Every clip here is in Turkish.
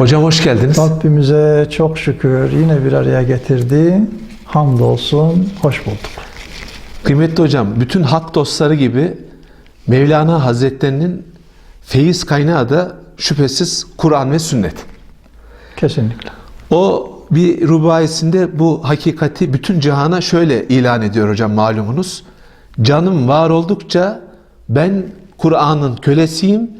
Hocam hoş geldiniz. Rabbimize çok şükür yine bir araya getirdi. Hamdolsun, hoş bulduk. Kıymetli hocam, bütün hak dostları gibi Mevlana Hazretlerinin feyiz kaynağı da şüphesiz Kur'an ve sünnet. Kesinlikle. O bir rubayesinde bu hakikati bütün cihana şöyle ilan ediyor hocam malumunuz. Canım var oldukça ben Kur'an'ın kölesiyim.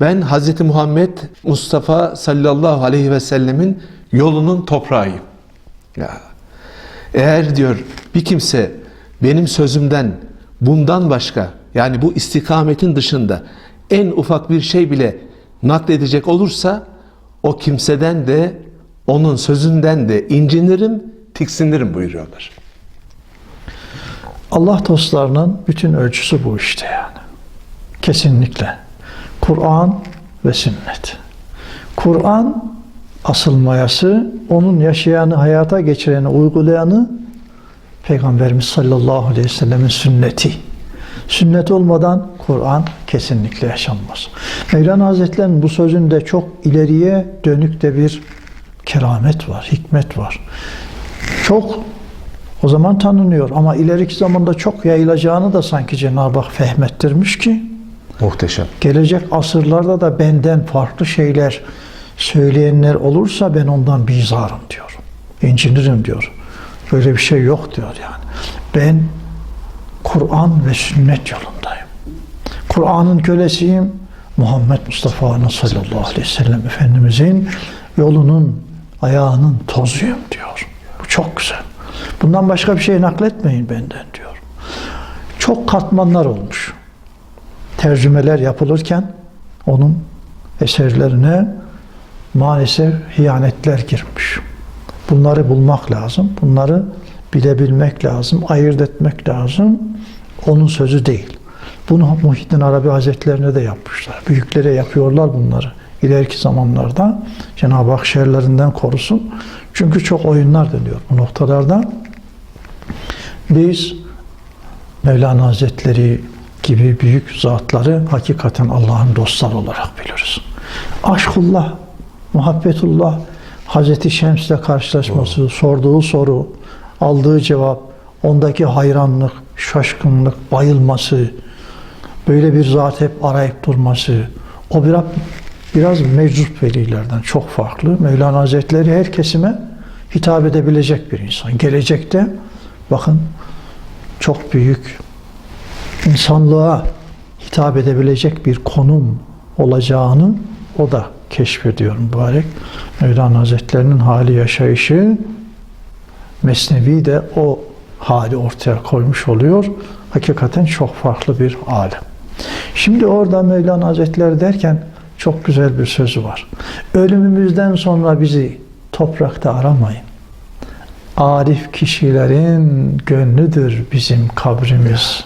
Ben Hz. Muhammed Mustafa sallallahu aleyhi ve sellemin yolunun toprağıyım. Ya. Eğer diyor bir kimse benim sözümden bundan başka yani bu istikametin dışında en ufak bir şey bile nakledecek olursa o kimseden de onun sözünden de incinirim, tiksinirim buyuruyorlar. Allah dostlarının bütün ölçüsü bu işte yani. Kesinlikle. Kur'an ve sünnet. Kur'an asıl mayası, onun yaşayanı, hayata geçireni, uygulayanı Peygamberimiz sallallahu aleyhi ve sellemin sünneti. Sünnet olmadan Kur'an kesinlikle yaşanmaz. Mevlana Hazretleri'nin bu sözünde çok ileriye dönük de bir keramet var, hikmet var. Çok o zaman tanınıyor ama ileriki zamanda çok yayılacağını da sanki Cenab-ı Hak fehmettirmiş ki Muhteşem. gelecek asırlarda da benden farklı şeyler söyleyenler olursa ben ondan bizarım diyor. İncinirim diyor. Böyle bir şey yok diyor yani. Ben Kur'an ve sünnet yolundayım. Kur'an'ın kölesiyim. Muhammed Mustafa'nın sallallahu aleyhi ve sellem Efendimizin yolunun ayağının tozuyum diyor. Bu çok güzel. Bundan başka bir şey nakletmeyin benden diyor. Çok katmanlar olmuş tercümeler yapılırken onun eserlerine maalesef hiyanetler girmiş. Bunları bulmak lazım. Bunları bilebilmek lazım. Ayırt etmek lazım. Onun sözü değil. Bunu Muhyiddin Arabi Hazretlerine de yapmışlar. Büyüklere yapıyorlar bunları. İleriki zamanlarda Cenab-ı Hak şerlerinden korusun. Çünkü çok oyunlar dönüyor bu noktalarda. Biz Mevlana Hazretleri gibi büyük zatları hakikaten Allah'ın dostları olarak biliriz. Aşkullah, muhabbetullah, Hazreti Şems'le karşılaşması, sorduğu soru, aldığı cevap, ondaki hayranlık, şaşkınlık, bayılması, böyle bir zat hep arayıp durması, o biraz biraz meczup velilerden çok farklı. Mevlana Hazretleri her kesime hitap edebilecek bir insan. Gelecekte bakın çok büyük insanlığa hitap edebilecek bir konum olacağını o da keşfediyor mübarek. Mevlana Hazretlerinin hali yaşayışı Mesnevi de o hali ortaya koymuş oluyor. Hakikaten çok farklı bir alem. Şimdi orada Mevlana Hazretleri derken çok güzel bir sözü var. Ölümümüzden sonra bizi toprakta aramayın. Arif kişilerin gönlüdür bizim kabrimiz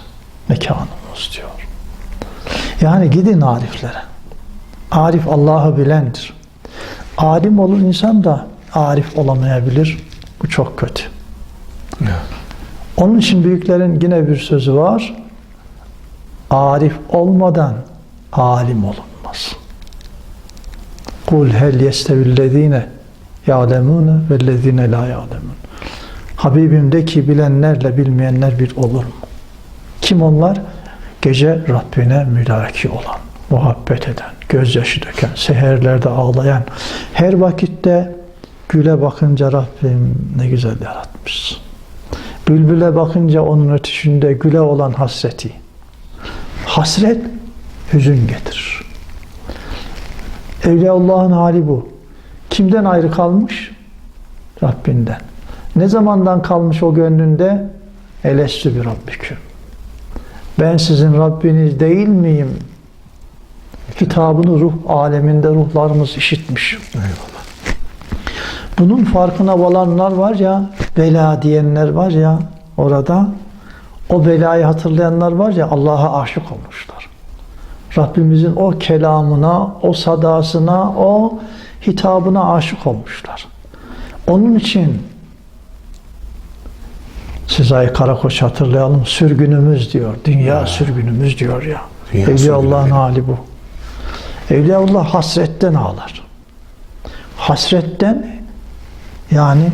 mekanımız diyor. Yani gidin ariflere. Arif Allah'ı bilendir. Alim olur insan da arif olamayabilir. Bu çok kötü. Onun için büyüklerin yine bir sözü var. Arif olmadan alim olunmaz. Kul hel yestevillezine ya'lemune vellezine la ya'lemun. Habibim de ki bilenlerle bilmeyenler bir olur mu? Kim onlar? Gece Rabbine mülaki olan, muhabbet eden, gözyaşı döken, seherlerde ağlayan, her vakitte güle bakınca Rabbim ne güzel yaratmış. Bülbüle bakınca onun ötüşünde güle olan hasreti. Hasret hüzün getirir. Evliyaullah'ın hali bu. Kimden ayrı kalmış? Rabbinden. Ne zamandan kalmış o gönlünde? Elestü bir Rabbiküm. Ben sizin Rabbiniz değil miyim? Hitabını ruh aleminde ruhlarımız işitmiş. Eyvallah. Bunun farkına varanlar var ya, bela diyenler var ya orada, o belayı hatırlayanlar var ya Allah'a aşık olmuşlar. Rabbimizin o kelamına, o sadasına, o hitabına aşık olmuşlar. Onun için Sezai Karakoç hatırlayalım. Sürgünümüz diyor. Dünya sürgünümüz diyor ya. Dünya Evliyaullah'ın hali bu. Evliyaullah hasretten ağlar. hasretten yani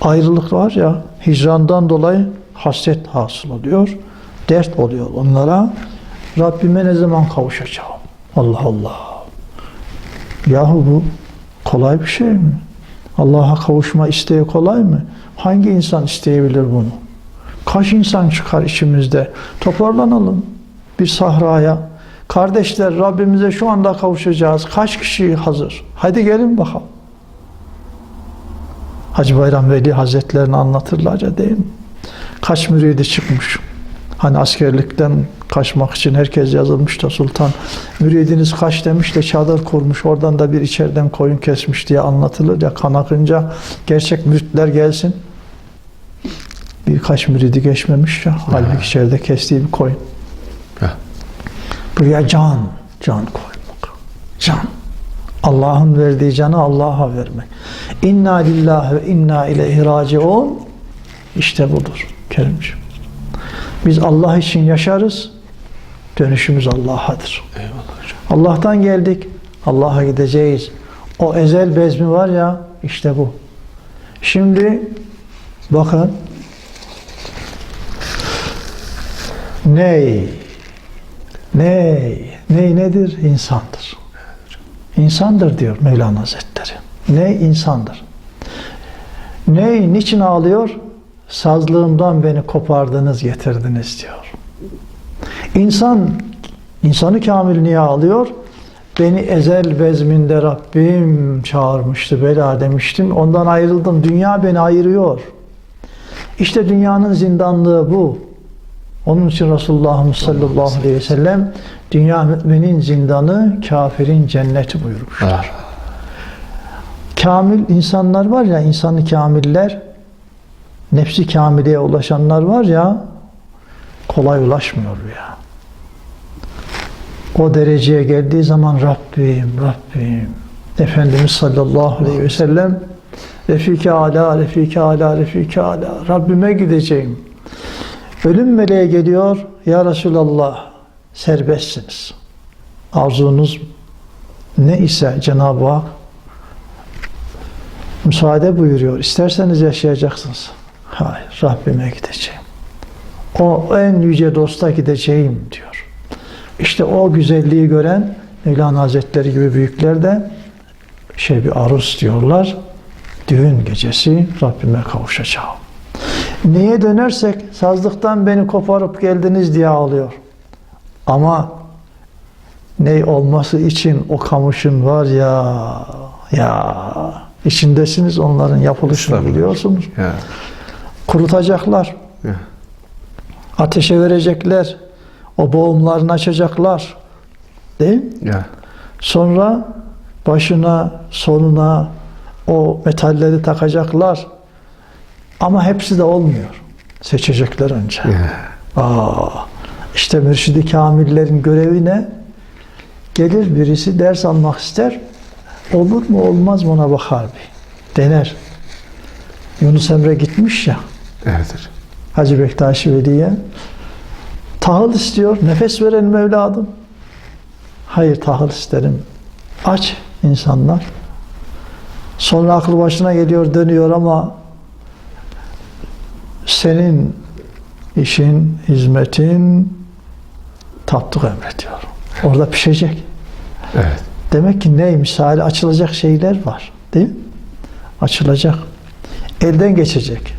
ayrılık var ya hicrandan dolayı hasret hasıl oluyor. Dert oluyor onlara. Rabbime ne zaman kavuşacağım? Allah Allah. Yahu bu kolay bir şey mi? Allah'a kavuşma isteği kolay mı? Hangi insan isteyebilir bunu? Kaç insan çıkar içimizde? Toparlanalım bir sahraya. Kardeşler Rabbimize şu anda kavuşacağız. Kaç kişi hazır? Hadi gelin bakalım. Hacı Bayram Veli Hazretlerini anlatırlar ya değil mi? Kaç müridi çıkmış. Hani askerlikten kaçmak için herkes yazılmış da sultan. Müridiniz kaç demiş de çadır kurmuş oradan da bir içeriden koyun kesmiş diye anlatılır ya kan akınca. Gerçek müritler gelsin. Birkaç müridi geçmemiş ya halbuki içeride kestiği bir koyun. Heh. buraya can can koymak. Can. Allah'ın verdiği canı Allah'a vermek. İnna lillahi ve inna ileyhi raciun. İşte budur Kerimciğim. Biz Allah için yaşarız. Dönüşümüz Allah'adır. Allah'tan geldik. Allah'a gideceğiz. O ezel bezmi var ya işte bu. Şimdi bakın ney ney ney nedir? İnsandır. İnsandır diyor Mevlana Hazretleri. Ney insandır. Ney niçin ağlıyor? Sazlığımdan beni kopardınız getirdiniz diyor. İnsan, insanı kamil niye alıyor? Beni ezel bezminde Rabbim çağırmıştı, bela demiştim. Ondan ayrıldım. Dünya beni ayırıyor. İşte dünyanın zindanlığı bu. Onun için Resulullah sallallahu aleyhi ve sellem dünya müminin zindanı, kafirin cenneti buyurmuştur. Ah. Kamil insanlar var ya, insanı kamiller, nefsi kamileye ulaşanlar var ya, kolay ulaşmıyor ya. O dereceye geldiği zaman Rabbim, Rabbim, Efendimiz sallallahu aleyhi ve sellem Refike ala, Refike ala, Refike ala, Rabbime gideceğim. Ölüm meleği geliyor, Ya Resulallah, serbestsiniz. Arzunuz ne ise Cenab-ı Hak müsaade buyuruyor. İsterseniz yaşayacaksınız. Hayır, Rabbime gideceğim. O en yüce dosta gideceğim diyor. İşte o güzelliği gören Mevlana Hazretleri gibi büyükler de şey bir aruz diyorlar. Düğün gecesi Rabbime kavuşacağım. Neye dönersek sazlıktan beni koparıp geldiniz diye ağlıyor. Ama ney olması için o kamışın var ya ya içindesiniz onların yapılışını biliyorsunuz. Ya. Kurutacaklar. Ya. Ateşe verecekler. O boğumlarını açacaklar. Değil mi? Ya. Sonra başına, sonuna o metalleri takacaklar. Ama hepsi de olmuyor. Seçecekler önce. Ya. Aa, işte mürşidi kamillerin görevi ne? Gelir birisi ders almak ister. Olur mu olmaz mı ona bakar bir. Dener. Yunus Emre gitmiş ya. Evet. Hacı Bektaş Veli'ye. Tahıl istiyor. Nefes verelim evladım. Hayır tahıl isterim. Aç insanlar. Sonra aklı başına geliyor dönüyor ama senin işin, hizmetin tatlık emrediyor. Orada pişecek. Evet. Demek ki ne misali açılacak şeyler var. Değil mi? Açılacak. Elden geçecek.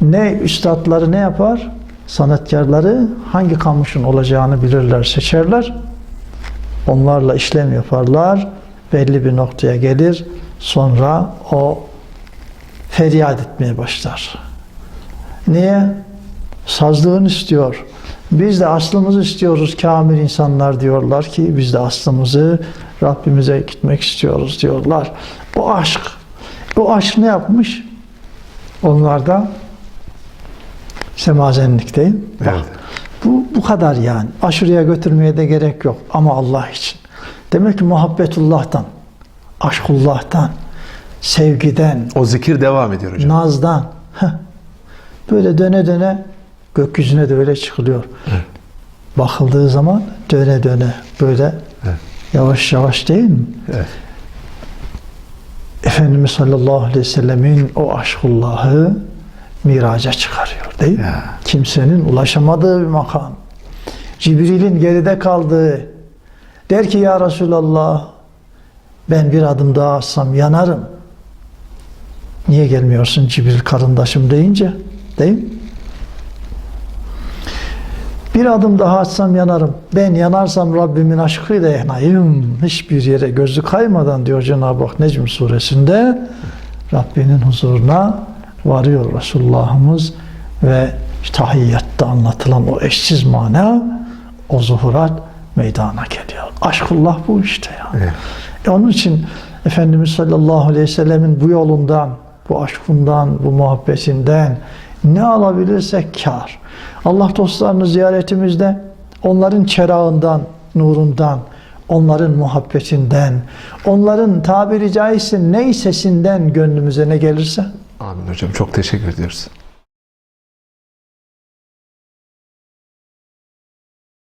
Ne üstadları ne yapar? Sanatkarları hangi kamışın olacağını bilirler, seçerler. Onlarla işlem yaparlar. Belli bir noktaya gelir. Sonra o feryat etmeye başlar. Niye? Sazlığını istiyor. Biz de aslımızı istiyoruz kamil insanlar diyorlar ki biz de aslımızı Rabbimize gitmek istiyoruz diyorlar. Bu aşk. Bu aşk ne yapmış? Onlarda semazenlik değil. Bak, Evet. bu, bu kadar yani. Aşırıya götürmeye de gerek yok. Ama Allah için. Demek ki muhabbetullah'tan, aşkullah'tan, sevgiden, O zikir devam ediyor hocam. nazdan. heh, böyle döne döne gökyüzüne de öyle çıkılıyor. Bakıldığı zaman döne döne böyle Evet. yavaş yavaş değil mi? Evet. Efendimiz sallallahu aleyhi ve sellemin o aşkullahı miraca çıkarıyor değil mi? Ya. Kimsenin ulaşamadığı bir makam. Cibril'in geride kaldığı der ki ya Resulallah ben bir adım daha atsam yanarım. Niye gelmiyorsun Cibril karındaşım deyince değil mi? Bir adım daha atsam yanarım. Ben yanarsam Rabbimin aşkıyla yanayım. Hiçbir yere gözü kaymadan diyor Cenab-ı Hak Necm suresinde Rabbinin huzuruna varıyor Resulullah'ımız ve tahiyyatta anlatılan o eşsiz mana o zuhurat meydana geliyor. Aşkullah bu işte ya. Evet. E onun için Efendimiz sallallahu aleyhi ve sellemin bu yolundan, bu aşkından, bu muhabbetinden ne alabilirsek kar. Allah dostlarını ziyaretimizde onların çerağından, nurundan, onların muhabbetinden, onların tabiri caizse neysesinden gönlümüze ne gelirse Amin hocam çok teşekkür ediyoruz.